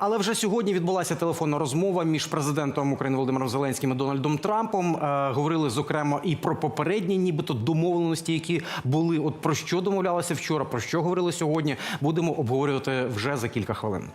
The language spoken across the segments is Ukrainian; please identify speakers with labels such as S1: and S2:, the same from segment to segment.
S1: Але вже сьогодні відбулася телефонна розмова між президентом України Володимиром Зеленським і Дональдом Трампом. Е, говорили зокрема і про попередні, нібито домовленості, які були. От про що домовлялися вчора, про що говорили сьогодні. Будемо обговорювати вже за кілька хвилин.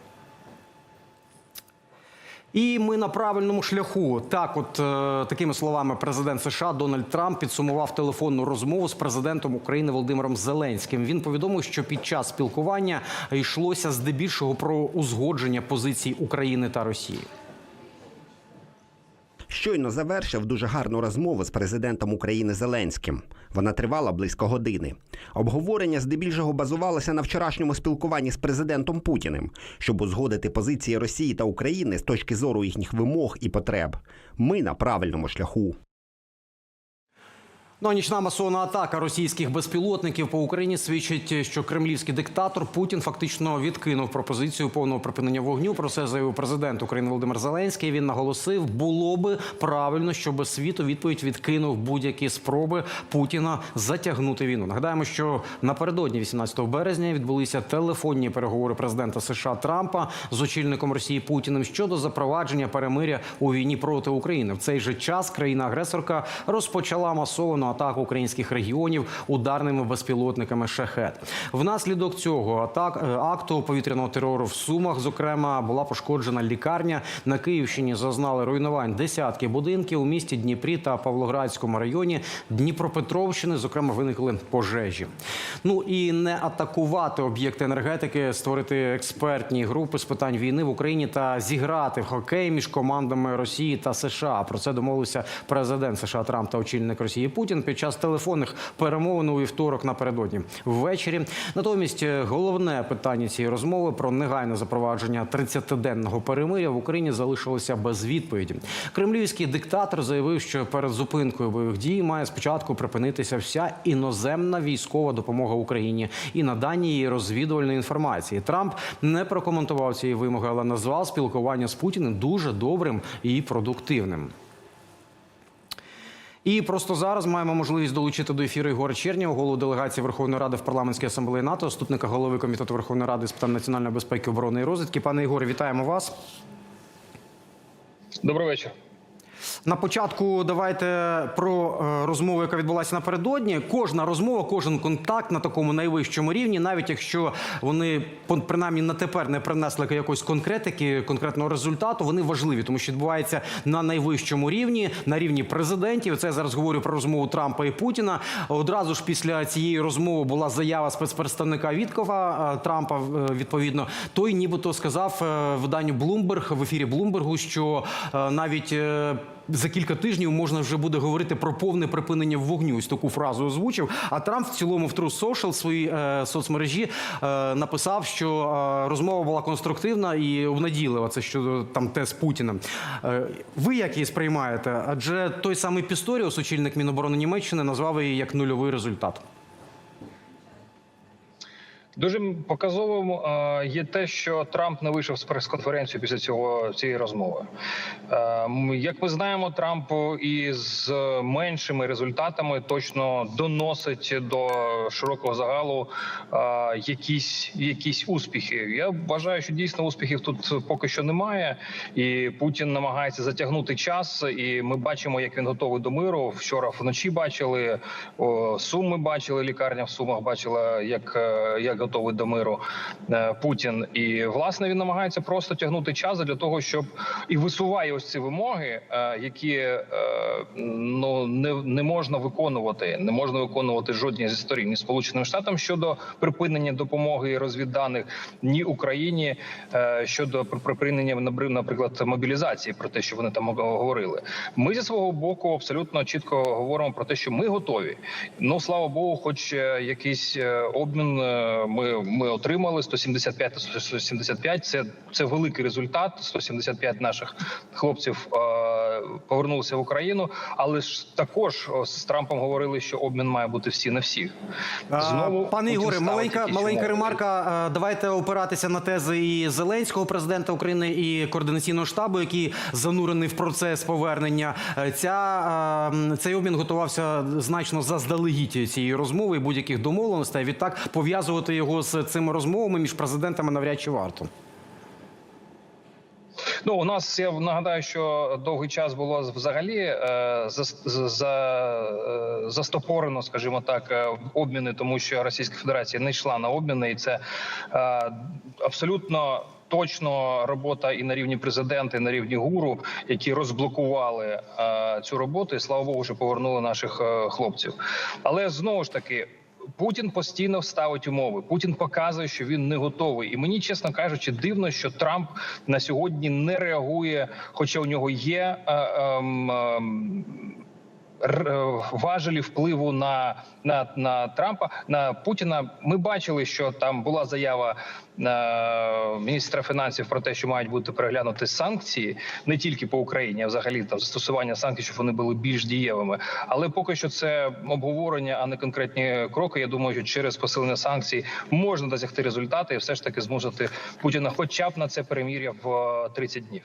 S1: І ми на правильному шляху. Так, от е, такими словами, президент США Дональд Трамп підсумував телефонну розмову з президентом України Володимиром Зеленським. Він повідомив, що під час спілкування йшлося здебільшого про узгодження позицій України та Росії.
S2: Щойно завершив дуже гарну розмову з президентом України Зеленським. Вона тривала близько години. Обговорення здебільшого базувалося на вчорашньому спілкуванні з президентом Путіним, щоб узгодити позиції Росії та України з точки зору їхніх вимог і потреб. Ми на правильному шляху.
S1: Ну, а нічна масована атака російських безпілотників по Україні свідчить, що кремлівський диктатор Путін фактично відкинув пропозицію повного припинення вогню. Про це заявив президент України Володимир Зеленський. Він наголосив, було би правильно, щоб світ у відповідь відкинув будь-які спроби Путіна затягнути війну. Нагадаємо, що напередодні 18 березня відбулися телефонні переговори президента США Трампа з очільником Росії Путіним щодо запровадження перемиря у війні проти України. В цей же час країна-агресорка розпочала масовану атаку українських регіонів ударними безпілотниками шахет. Внаслідок цього атак е, акту повітряного терору в Сумах, зокрема, була пошкоджена лікарня на Київщині. Зазнали руйнувань десятки будинків у місті Дніпрі та Павлоградському районі Дніпропетровщини. Зокрема, виникли пожежі. Ну і не атакувати об'єкти енергетики, створити експертні групи з питань війни в Україні та зіграти в хокей між командами Росії та США. Про це домовився президент США Трамп та очільник Росії Путін під час телефонних перемовин у вівторок напередодні ввечері. Натомість е, головне питання цієї розмови про негайне запровадження 30-денного перемиря в Україні залишилося без відповіді. Кремлівський диктатор заявив, що перед зупинкою бойових дій має спочатку припинитися вся іноземна військова допомога Україні і надання її розвідувальної інформації. Трамп не прокоментував цієї вимоги, але назвав спілкування з Путіним дуже добрим і продуктивним. І просто зараз маємо можливість долучити до ефіру Ігора Чернєва, голову делегації Верховної Ради в парламентській асамблеї НАТО, заступника голови комітету Верховної Ради з питань національної безпеки, оборони і розвідки. Пане Ігоре, вітаємо вас.
S3: Добрий вечір.
S1: На початку давайте про е, розмову, яка відбулася напередодні. Кожна розмова, кожен контакт на такому найвищому рівні, навіть якщо вони принаймні на тепер не принесли якоїсь конкретики, конкретного результату, вони важливі, тому що відбувається на найвищому рівні, на рівні президентів. Це я зараз говорю про розмову Трампа і Путіна. Одразу ж після цієї розмови була заява спецпредставника Віткова е, Трампа. е, Відповідно, той нібито сказав виданню Bloomberg в ефірі Bloomberg, що навіть за кілька тижнів можна вже буде говорити про повне припинення вогню. Ось таку фразу озвучив. А Трамп в цілому в True Social своїй е, соцмережі е, написав, що е, розмова була конструктивна і обнадійлива. Це щодо там те з Путіним. Е, ви як її сприймаєте? Адже той самий Пісторіус, очільник Міноборони Німеччини, назвав її як нульовий результат.
S3: Дуже показовим є те, що Трамп не вийшов з прес-конференції після цього цієї розмови. Е, Як ми знаємо, Трамп із меншими результатами точно доносить до широкого загалу е, якісь, якісь успіхи. Я вважаю, що дійсно успіхів тут поки що немає, і Путін намагається затягнути час. І ми бачимо, як він готовий до миру. Вчора вночі бачили суми, бачили лікарня в сумах. Бачила, як, е, як готовий до миру е, Путін. І власне він намагається просто тягнути час для того, щоб і висуває ось ці вимоги, е, які е, ну не, не можна виконувати, не можна виконувати жодній зі сторін ні Сполученим Штатам щодо припинення допомоги і розвідданих, ні Україні щодо припинення наприклад мобілізації, про те, що вони там говорили. Ми зі свого боку абсолютно чітко говоримо про те, що ми готові. Ну слава Богу, хоч якийсь обмін ми, ми отримали 175 та 175 Це це великий результат. 175 наших хлопців е, повернулися в Україну, але ж також з Трампом говорили, що обмін має бути всі на всіх.
S1: Знову пане Ігоре, маленька маленька
S3: умови.
S1: ремарка. Давайте опиратися на тези і Зеленського президента України і координаційного штабу, який занурений в процес повернення. Е, Ця цей обмін готувався значно заздалегідь цієї розмови і будь-яких домовленостей. Відтак пов'язувати його з цими розмовами між президентами навряд чи варто.
S3: Ну у нас я нагадаю, що довгий час було взагалі е, за, за, е, застопорено, скажімо так, е, обміни, тому що Російська Федерація не йшла на обміни, і це е, абсолютно. Точно робота і на рівні президента, і на рівні гуру, які розблокували е, цю роботу, і слава Богу, що повернули наших е, хлопців. Але знову ж таки, Путін постійно ставить умови. Путін показує, що він не готовий. І мені, чесно кажучи, дивно, що Трамп на сьогодні не реагує, хоча у нього є. Е, е, важелі впливу на, на, на Трампа на Путіна. Ми бачили, що там була заява е, міністра фінансів про те, що мають бути переглянуті санкції не тільки по Україні, а взагалі там застосування санкцій, щоб вони були більш дієвими. Але поки що це обговорення, а не конкретні кроки. Я думаю, що через посилення санкцій можна досягти результати і все ж таки змусити Путіна, хоча б на це перемір'я в е, 30 днів.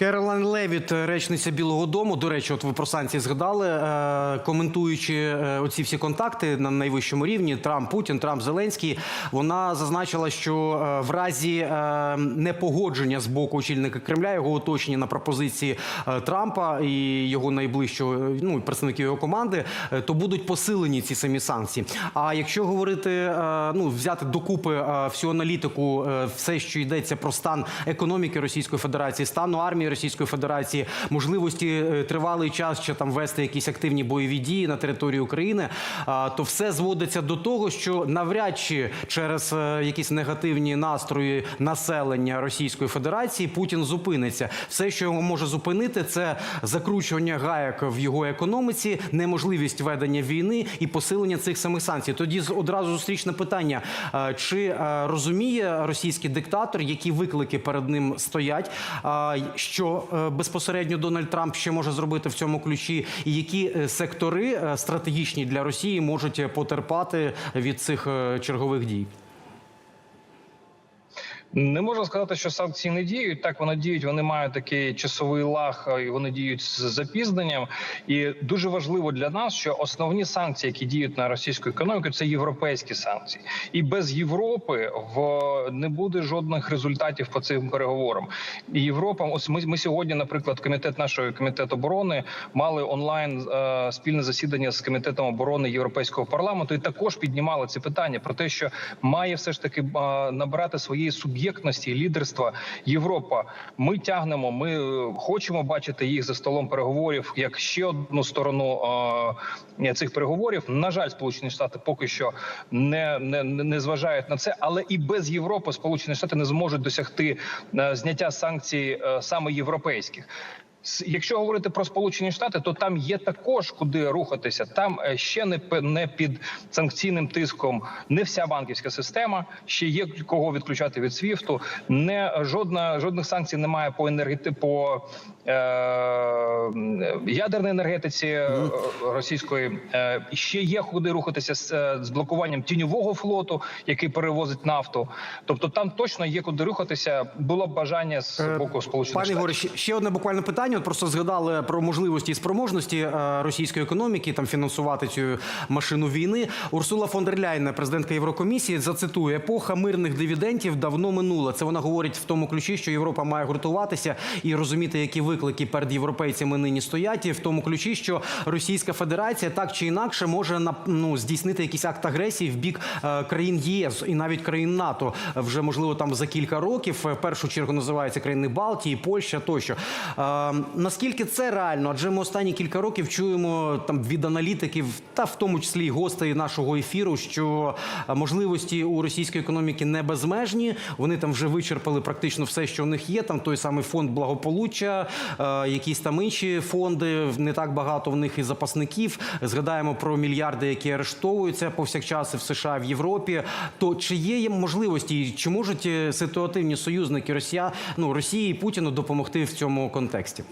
S1: Керолайн Левіт, речниця Білого Дому. До речі, от ви про санкції згадали, е, коментуючи е, оці всі контакти на найвищому рівні: Трамп, Путін, Трамп, Зеленський. Вона зазначила, що е, в разі е, непогодження з боку очільника Кремля його оточення на пропозиції е, Трампа і його найближчого е, ну представників його команди, е, то будуть посилені ці самі санкції. А якщо говорити, е, ну взяти докупи е, всю аналітику, е, все, що йдеться про стан економіки Російської Федерації, стану армії Російської Федерації, можливості е, тривалий час ще там вести якісь активні бойові дії на території України, то все зводиться до того, що навряд чи через е, якісь негативні настрої населення Російської Федерації Путін зупиниться. Все, що його може зупинити, це закручування гаек в його економіці, неможливість ведення війни і посилення цих самих санкцій. Тоді одразу зустрічне питання: е, чи розуміє російський диктатор, які виклики перед ним стоять? а, Що е, безпосередньо Дональд Трамп ще може зробити в цьому ключі, і які е, сектори е, стратегічні для Росії можуть потерпати від цих чергових дій?
S3: Не можна сказати, що санкції не діють. Так вони діють. Вони мають такий часовий лаг, і вони діють з запізненням. І дуже важливо для нас, що основні санкції, які діють на російську економіку, це європейські санкції. І без Європи в не буде жодних результатів по цим переговорам. І Європа, ось ми, ми сьогодні, наприклад, комітет нашої комітет оборони мали онлайн е, спільне засідання з комітетом оборони Європейського парламенту, і також піднімали ці питання про те, що має все ж таки е, набирати своєї суб'єктності і лідерства Європа. Ми тягнемо, ми е, хочемо бачити їх за столом переговорів як ще одну сторону е, цих переговорів. На жаль, Сполучені Штати поки що не, не, не зважають на це, але і без Європи Сполучені Штати не зможуть досягти е, зняття санкцій е, саме європейських. Якщо говорити про Сполучені Штати, то там є також куди рухатися. Там е, ще не не під санкційним тиском не вся банківська система. Ще є кого відключати від СВІФТу. Не жодна жодних санкцій немає по енергети по е, ядерній енергетиці е, російської. Е, ще є куди рухатися з, е, з блокуванням тіньового флоту, який перевозить нафту. Тобто там точно є куди рухатися. Було б бажання з
S1: Е,
S3: боку Сполучених
S1: Пане
S3: Штатів.
S1: Ігоре, ще- ще одне буквально питання. От просто згадали про можливості і спроможності е, російської економіки там фінансувати цю машину війни. Урсула фон дер Ляйн, президентка Єврокомісії, зацитує епоха мирних дивідендів давно минула. Це вона говорить в тому ключі, що Європа має гуртуватися і розуміти, які виклики перед європейцями нині стоять. І в тому ключі, що Російська Федерація так чи інакше може ну, здійснити якийсь акт агресії в бік е, країн ЄС і навіть країн НАТО вже можливо там за кілька років. В першу чергу називаються країни Балтії, Польща тощо. Наскільки це реально? Адже ми останні кілька років чуємо там від аналітиків, та в тому числі і гостей нашого ефіру, що е, можливості у російської економіки не безмежні. Вони там вже вичерпали практично все, що у них є. Там той самий фонд благополуччя, е, якісь там інші фонди. Не так багато в них і запасників. Згадаємо про мільярди, які арештовуються повсякчас в США, в Європі. То чи є їм можливості, чи можуть е, ситуативні союзники Росія, ну Росії і Путіну допомогти в цьому контексті?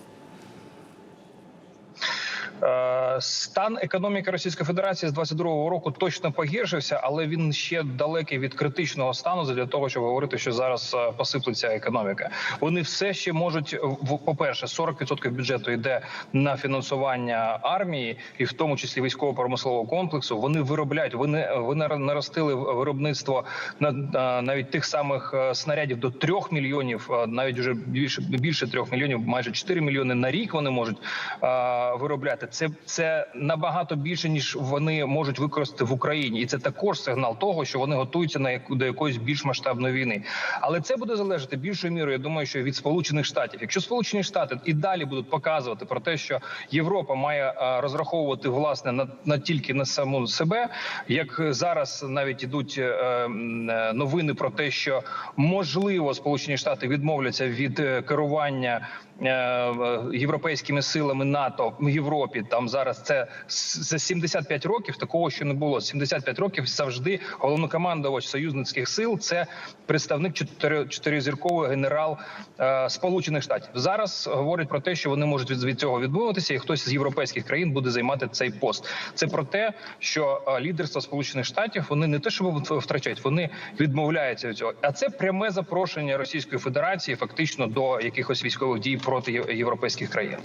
S3: Е, Стан економіки Російської Федерації з 22-го року точно погіршився, але він ще далекий від критичного стану для того, щоб говорити, що зараз е, посиплеться економіка. Вони все ще можуть в- по-перше, 40% бюджету йде на фінансування армії, і в тому числі військово-промислового комплексу. Вони виробляють. Вони вони наростили виробництво на на- навіть тих самих е, снарядів до 3 мільйонів, е, навіть вже більше більше 3 мільйонів, майже 4 мільйони на рік. Вони можуть е, виробляти. Це це набагато більше ніж вони можуть використати в Україні, і це також сигнал того, що вони готуються на яку до якоїсь більш масштабної війни. Але це буде залежати більшою мірою. Я думаю, що від сполучених штатів. Якщо сполучені штати і далі будуть показувати про те, що Європа має е, розраховувати власне на, на тільки на саму себе, як зараз навіть ідуть е, е, новини про те, що можливо Сполучені Штати відмовляться від керування європейськими силами НАТО в Європі. Там зараз це за 75 років такого ще не було. 75 років завжди головнокомандувач союзницьких сил це представник чотири- чотиризірковий генерал е, Сполучених Штатів. Зараз говорять про те, що вони можуть від, від цього відмовитися, і хтось з європейських країн буде займати цей пост. Це про те, що е, лідерство Сполучених Штатів вони не те, що втрачають, вони відмовляються від цього. А це пряме запрошення Російської Федерації фактично до якихось військових дій проти європейських країн.